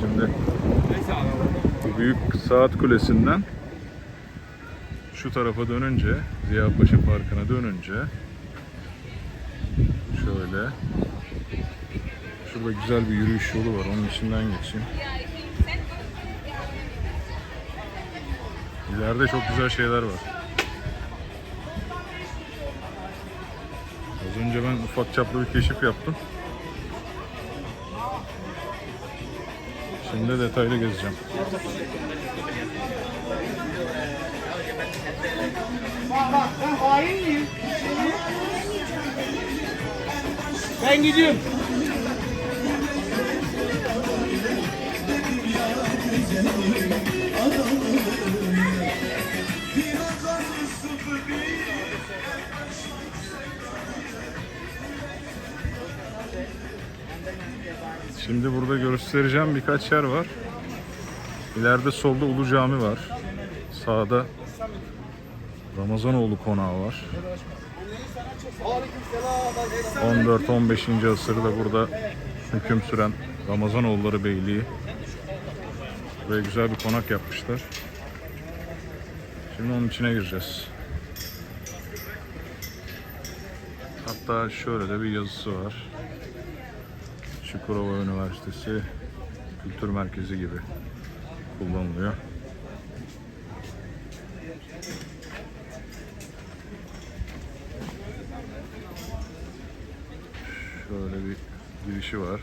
Şimdi bu büyük saat kulesinden şu tarafa dönünce, Ziyapaşa Parkı'na dönünce şöyle şurada güzel bir yürüyüş yolu var. Onun içinden geçeyim. İleride çok güzel şeyler var. Az önce ben ufak çaplı bir keşif yaptım. Şimdi detaylı gezeceğim. Ben hain miyim? Ben gidiyorum. Şimdi burada göstereceğim birkaç yer var. İleride solda Ulu Cami var. Sağda Ramazanoğlu Konağı var. 14-15. asırda burada hüküm süren Ramazanoğulları Beyliği. Buraya güzel bir konak yapmışlar. Şimdi onun içine gireceğiz. Hatta şöyle de bir yazısı var. Çukurova Üniversitesi Kültür Merkezi gibi kullanılıyor. Şöyle bir girişi var.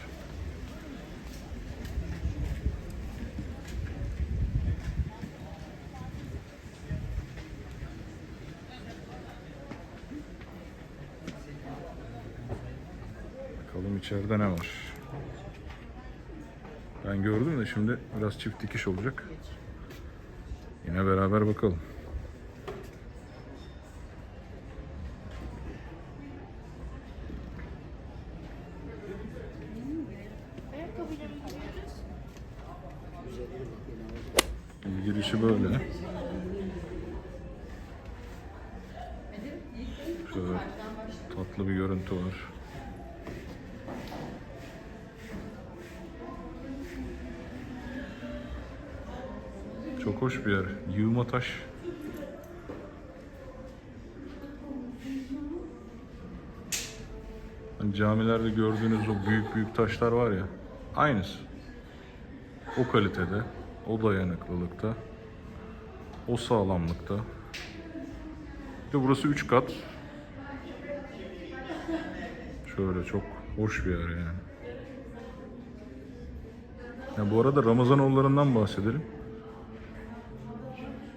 Bakalım içeride ne var. Ben gördüm de şimdi biraz çift dikiş olacak. Yine beraber bakalım. Girişi böyle. Şöyle tatlı bir görüntü var. Hoş bir yer. Yığma taş. Hani camilerde gördüğünüz o büyük büyük taşlar var ya. Aynısı. O kalitede, o dayanıklılıkta, o sağlamlıkta. Bir de burası 3 kat. Şöyle çok hoş bir yer yani. Ya bu arada Ramazanoğullarından bahsedelim.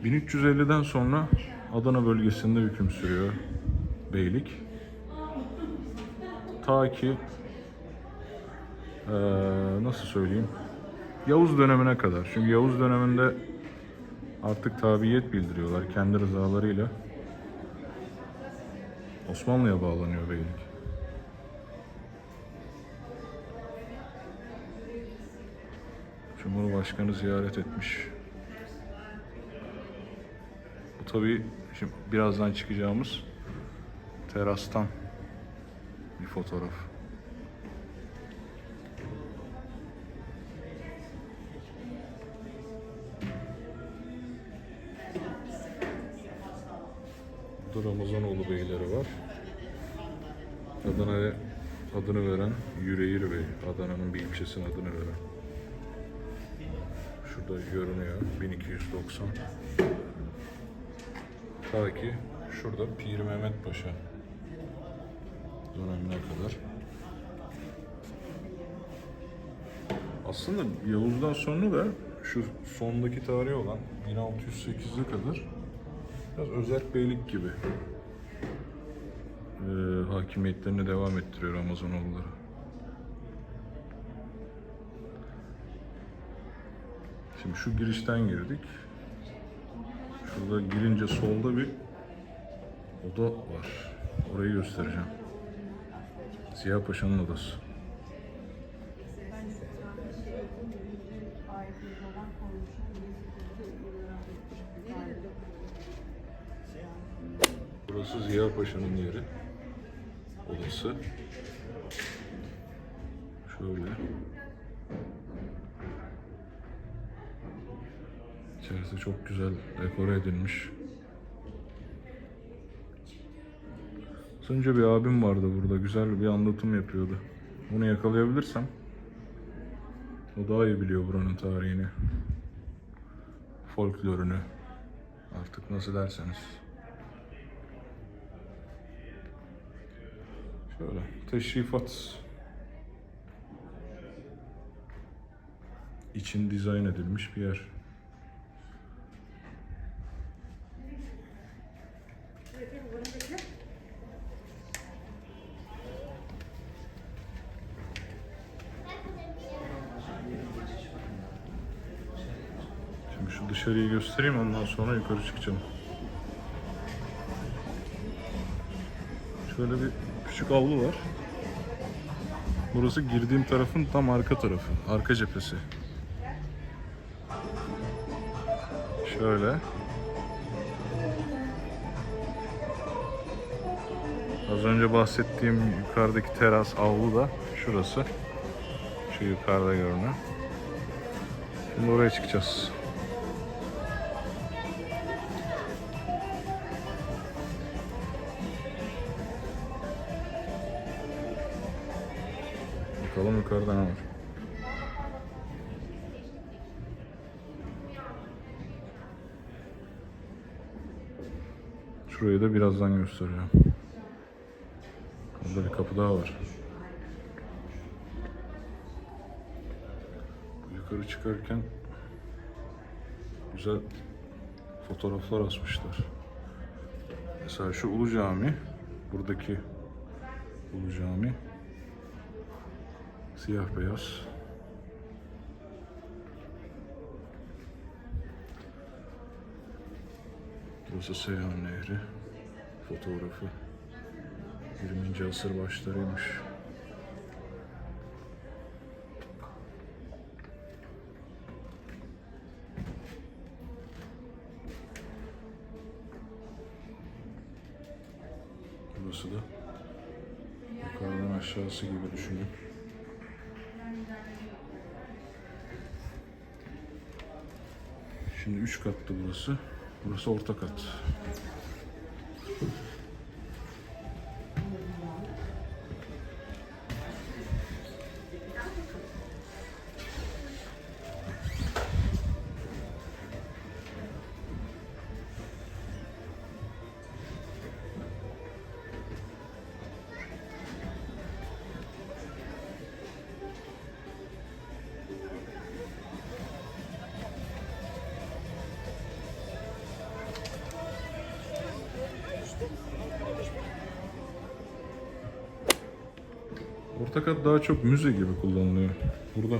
1350'den sonra Adana bölgesinde hüküm sürüyor beylik. Ta ki eee, nasıl söyleyeyim Yavuz dönemine kadar. Çünkü Yavuz döneminde artık tabiyet bildiriyorlar kendi rızalarıyla. Osmanlı'ya bağlanıyor beylik. Cumhurbaşkanı ziyaret etmiş. Tabii şimdi birazdan çıkacağımız terastan bir fotoğraf. Burada Ramazanoğlu beyleri var. Adana'ya adını veren Yüreğir Bey. Adana'nın bir ilçesinin adını veren. Şurada görünüyor. 1290. Ta ki şurada Pir Mehmet Paşa dönemine kadar. Aslında Yavuz'dan sonra da şu sondaki tarihi olan 1608'e kadar biraz özerk beylik gibi eee hakimiyetlerini devam ettiriyor Ramazanoğulları. Şimdi şu girişten girdik. Şurada girince solda bir oda var. Orayı göstereceğim. Ziya Paşa'nın odası. Burası Ziya Paşa'nın yeri. Odası. Şöyle. Çok güzel dekore edilmiş. Az bir abim vardı burada. Güzel bir anlatım yapıyordu. Bunu yakalayabilirsem o daha iyi biliyor buranın tarihini. Folklorunu. Artık nasıl derseniz. Şöyle teşrifat için dizayn edilmiş bir yer. Şimdi şu dışarıyı göstereyim ondan sonra yukarı çıkacağım. Şöyle bir küçük avlu var. Burası girdiğim tarafın tam arka tarafı, arka cephesi. Şöyle. Az önce bahsettiğim yukarıdaki teras avlu da şurası. Şu yukarıda görünen. Şimdi oraya çıkacağız. Bakalım yukarıda ne var. Şurayı da birazdan göstereceğim. Orada bir kapı daha var. Yukarı çıkarken güzel fotoğraflar asmışlar. Mesela şu Ulu Cami, buradaki Ulu Cami siyah beyaz. Burası Seyhan Nehri fotoğrafı. 20. asır başlarıymış. Burası da yukarıdan aşağısı gibi düşünün. Şimdi üç katlı burası. Burası orta kat. Orta kat daha çok müze gibi kullanılıyor. Burada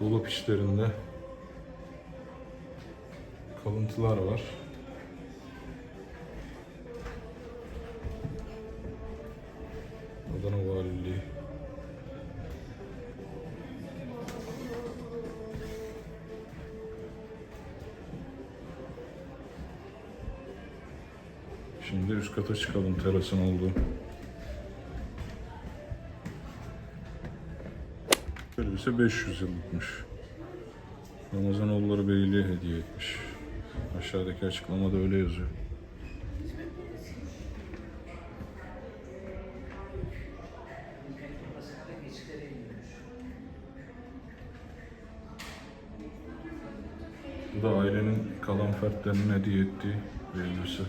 dolap işlerinde kalıntılar var. Adana Valiliği. Şimdi üst kata çıkalım terasın olduğu. Elbise 500 yıllıkmış. Ramazanoğulları Beyliğe hediye etmiş. Aşağıdaki açıklamada öyle yazıyor. Bu da ailenin kalan fertlerinin hediye ettiği bir.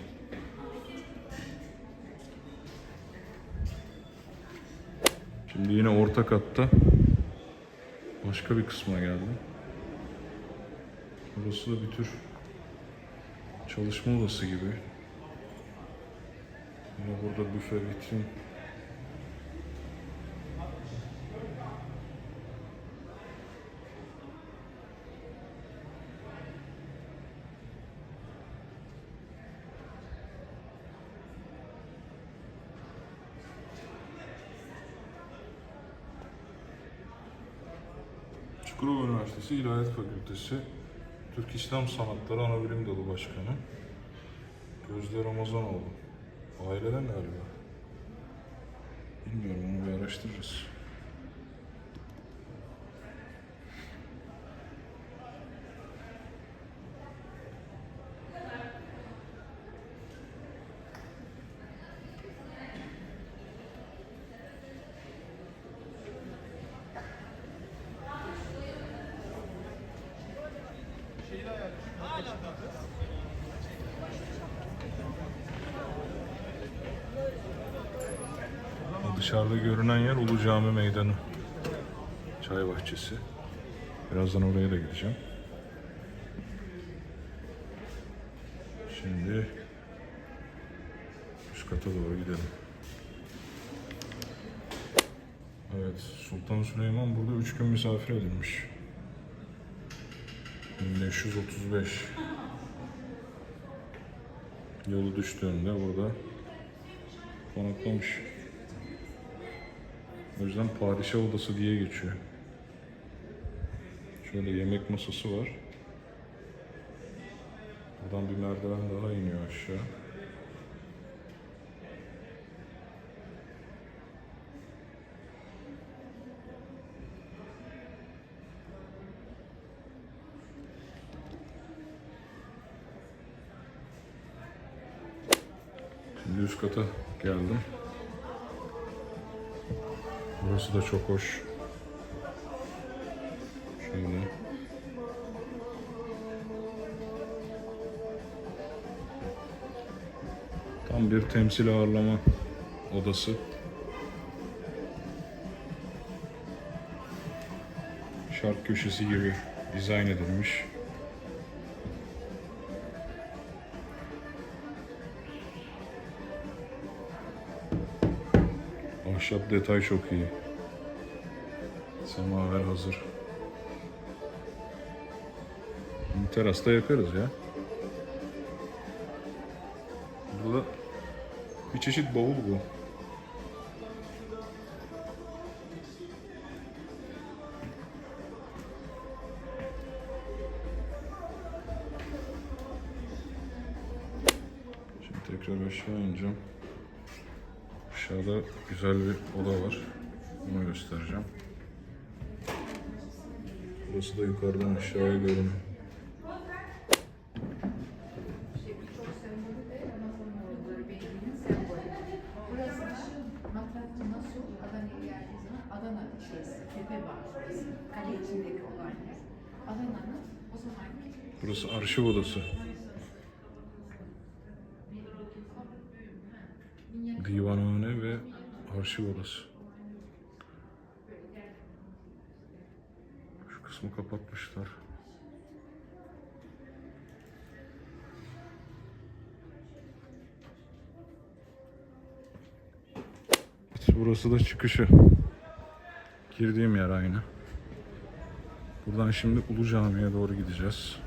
Şimdi yine orta katta başka bir kısma geldim. Burası da bir tür çalışma odası gibi. Yine burada büfe, vitrin. Çukurova Üniversitesi İlahiyat Fakültesi Türk İslam Sanatları Anabilim Dalı Başkanı Gözde Ramazanoğlu. Aileden galiba. Bilmiyorum onu bir araştırırız. Dışarıda görünen yer Ulu Cami Meydanı. Çay bahçesi. Birazdan oraya da gideceğim. Şimdi üst kata doğru gidelim. Evet, Sultan Süleyman burada 3 gün misafir edilmiş. 1535 Yolu düştüğünde burada konaklamış. O yüzden padişah odası diye geçiyor. Şöyle yemek masası var. Buradan bir merdiven daha iniyor aşağı. Şimdi üst kata geldim. Burası da çok hoş. Şöyle. Tam bir temsil ağırlama odası. Şark köşesi gibi dizayn edilmiş. Ahşap detay çok iyi. Semaver hazır. Terasta yakarız ya. Burada bir çeşit bavul bu. Şimdi tekrar aşağı ineceğim. Aşağıda güzel bir oda var. Onu göstereceğim. Burası da yukarıdan aşağıya görünüyor. Adana şeysi, tepe var. Kale içindeki olan yer. Adana'nın o zamanki Burası arşiv odası. Divanhane ve arşiv odası. Şu kısmı kapatmışlar. Burası da çıkışı. Girdiğim yer aynı. Buradan şimdi Ulu Cami'ye doğru gideceğiz.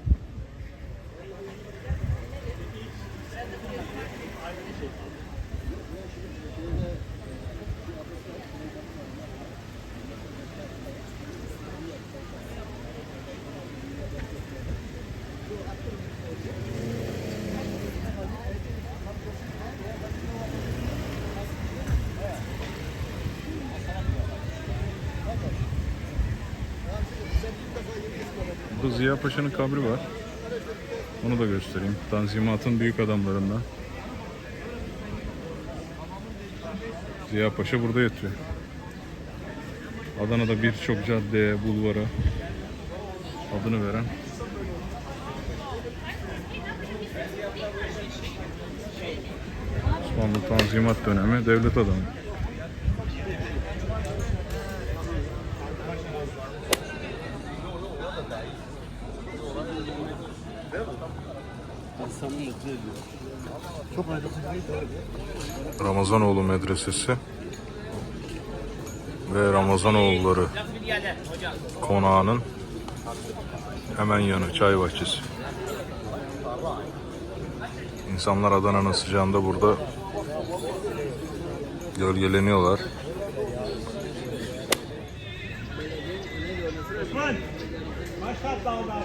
Burada Ziya Paşa'nın kabri var. Onu da göstereyim. Tanzimat'ın büyük adamlarından. Ziya Paşa burada yatıyor. Adana'da birçok caddeye, bulvara adını veren Osmanlı Tanzimat dönemi devlet adamı. Ramazanoğlu Medresesi ve Ramazanoğulları konağının hemen yanı çay bahçesi. İnsanlar Adana'nın sıcağında burada gölgeleniyorlar. Osman. Başlat dağlar.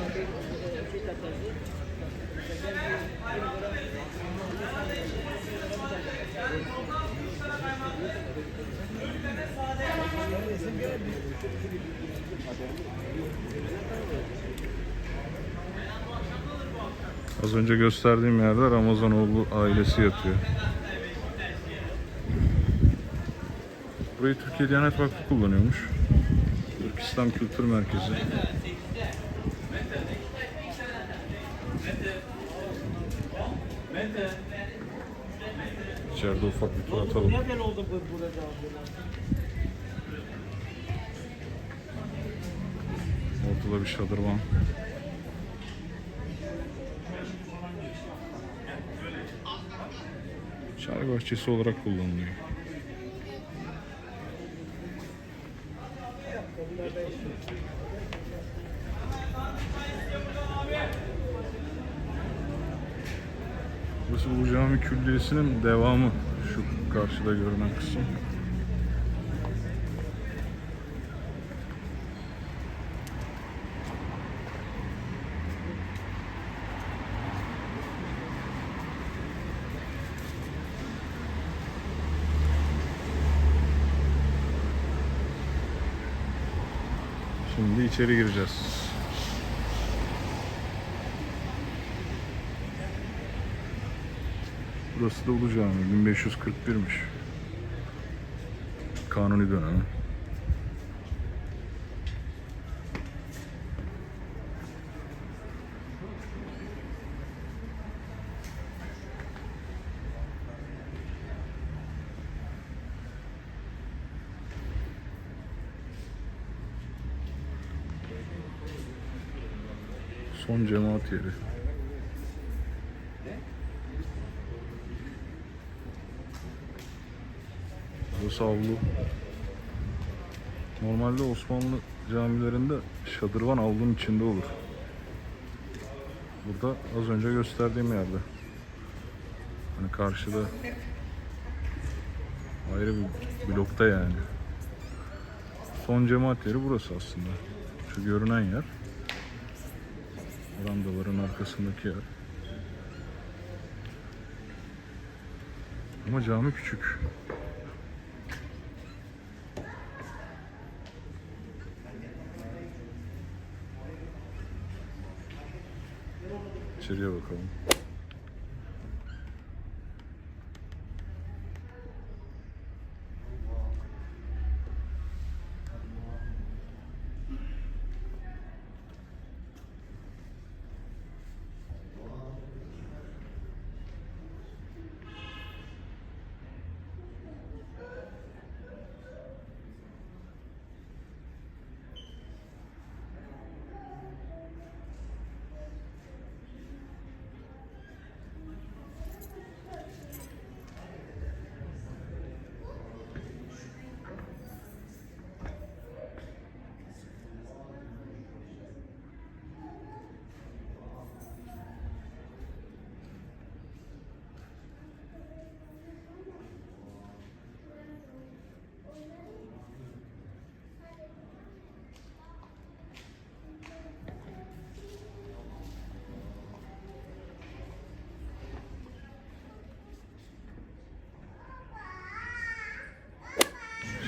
Az önce gösterdiğim yerde Ramazanoğlu ailesi yatıyor. Burayı Türkiye Diyanet Vakfı kullanıyormuş. Türk İslam Kültür Merkezi. İçeride ufak bir tur atalım. Burada bir şadırvan. Çay bahçesi olarak kullanılıyor. Burası Ulu Cami Külliyesi'nin devamı. Şu karşıda görünen kısım. Şimdi içeri gireceğiz. Burası da Ulu Cami. 1541'miş. Kanuni dönemi. Son cemaat yeri. Burası avlu. Normalde Osmanlı camilerinde şadırvan avlunun içinde olur. Burada az önce gösterdiğim yerde. Hani karşıda ayrı bir blokta yani. Son cemaat yeri burası aslında. Şu görünen yer. Randaların arkasındaki yer. Ama cami küçük. İçeriye bakalım.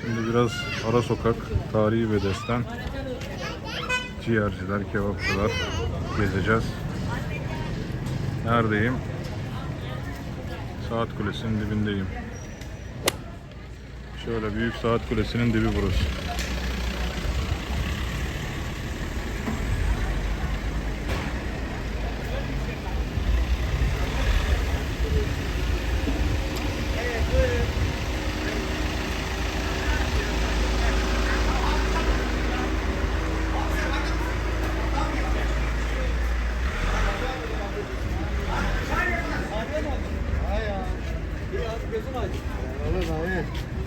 Şimdi biraz ara sokak, tarihi ve destan, ciğerciler, kebapçılar gezeceğiz. Neredeyim? Saat Kulesi'nin dibindeyim. Şöyle büyük saat kulesinin dibi burası. 老了，老了，老了。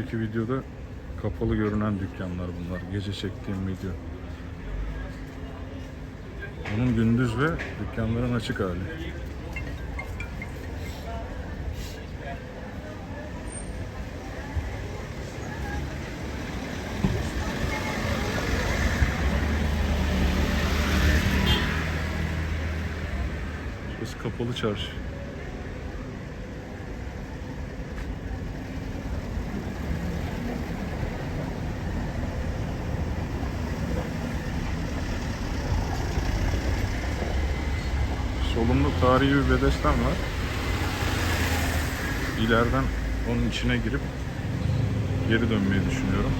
önceki videoda kapalı görünen dükkanlar bunlar. Gece çektiğim video. Bunun gündüz ve dükkanların açık hali. Burası kapalı çarşı. Tarihi bir bedesten var. İleriden onun içine girip geri dönmeyi düşünüyorum.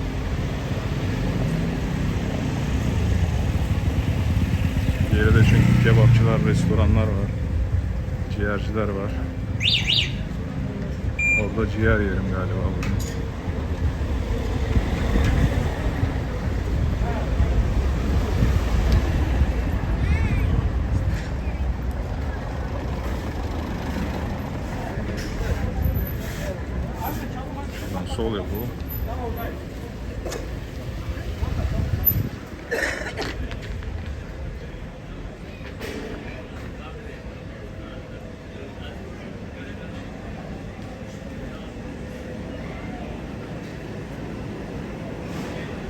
Geride çünkü kebapçılar, restoranlar var. Ciğerciler var. Orada ciğer yerim galiba bugün. Şuradan sol yapalım.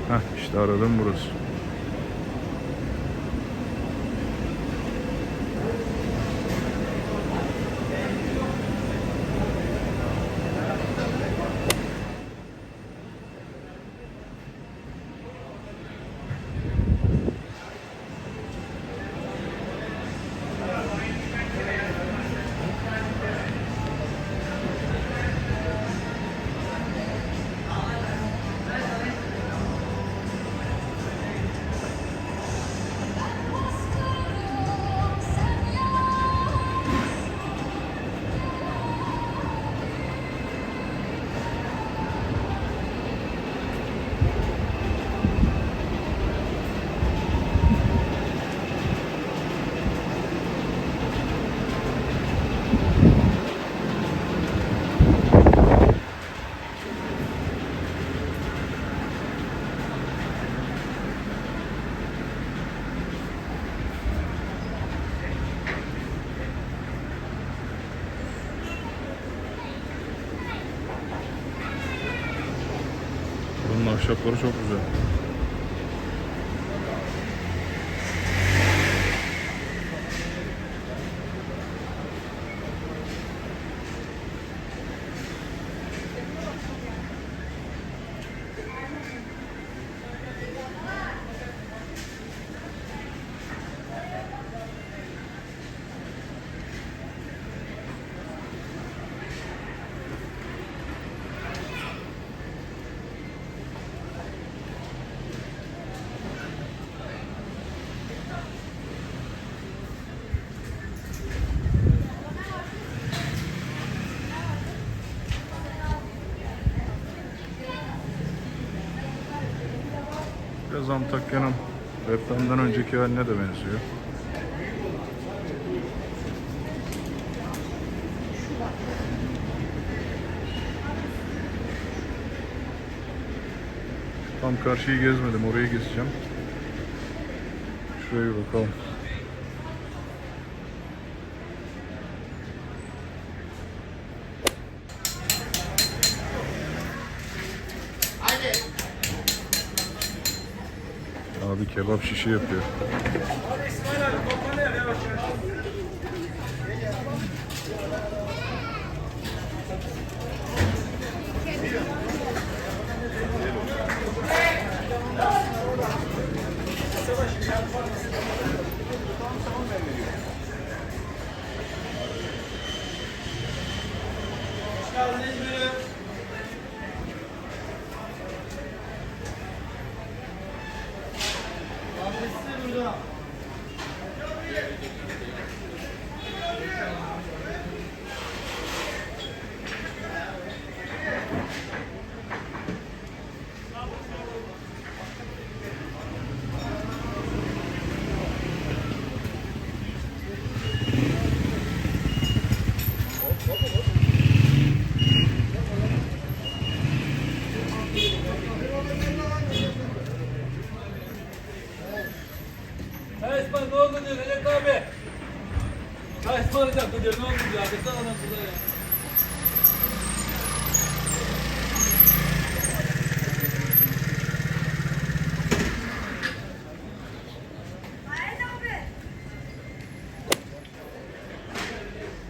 Heh işte aradığım burası. Ahşapları çok güzel. Biraz Antakya'nın depremden önceki haline de benziyor. Tam karşıyı gezmedim, orayı gezeceğim. Şuraya bir bakalım. Kebap şişi yapıyor. Adresi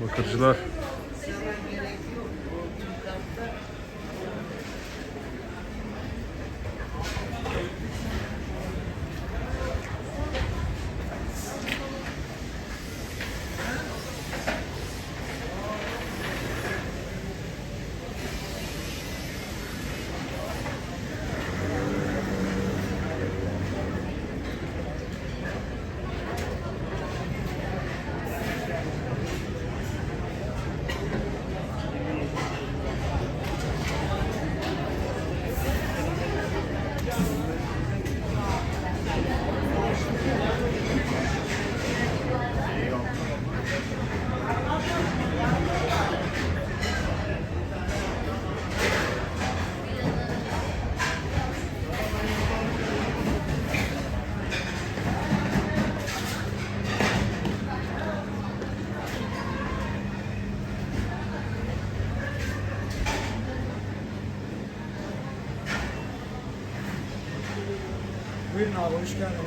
Bakırcılar. hoje, cara.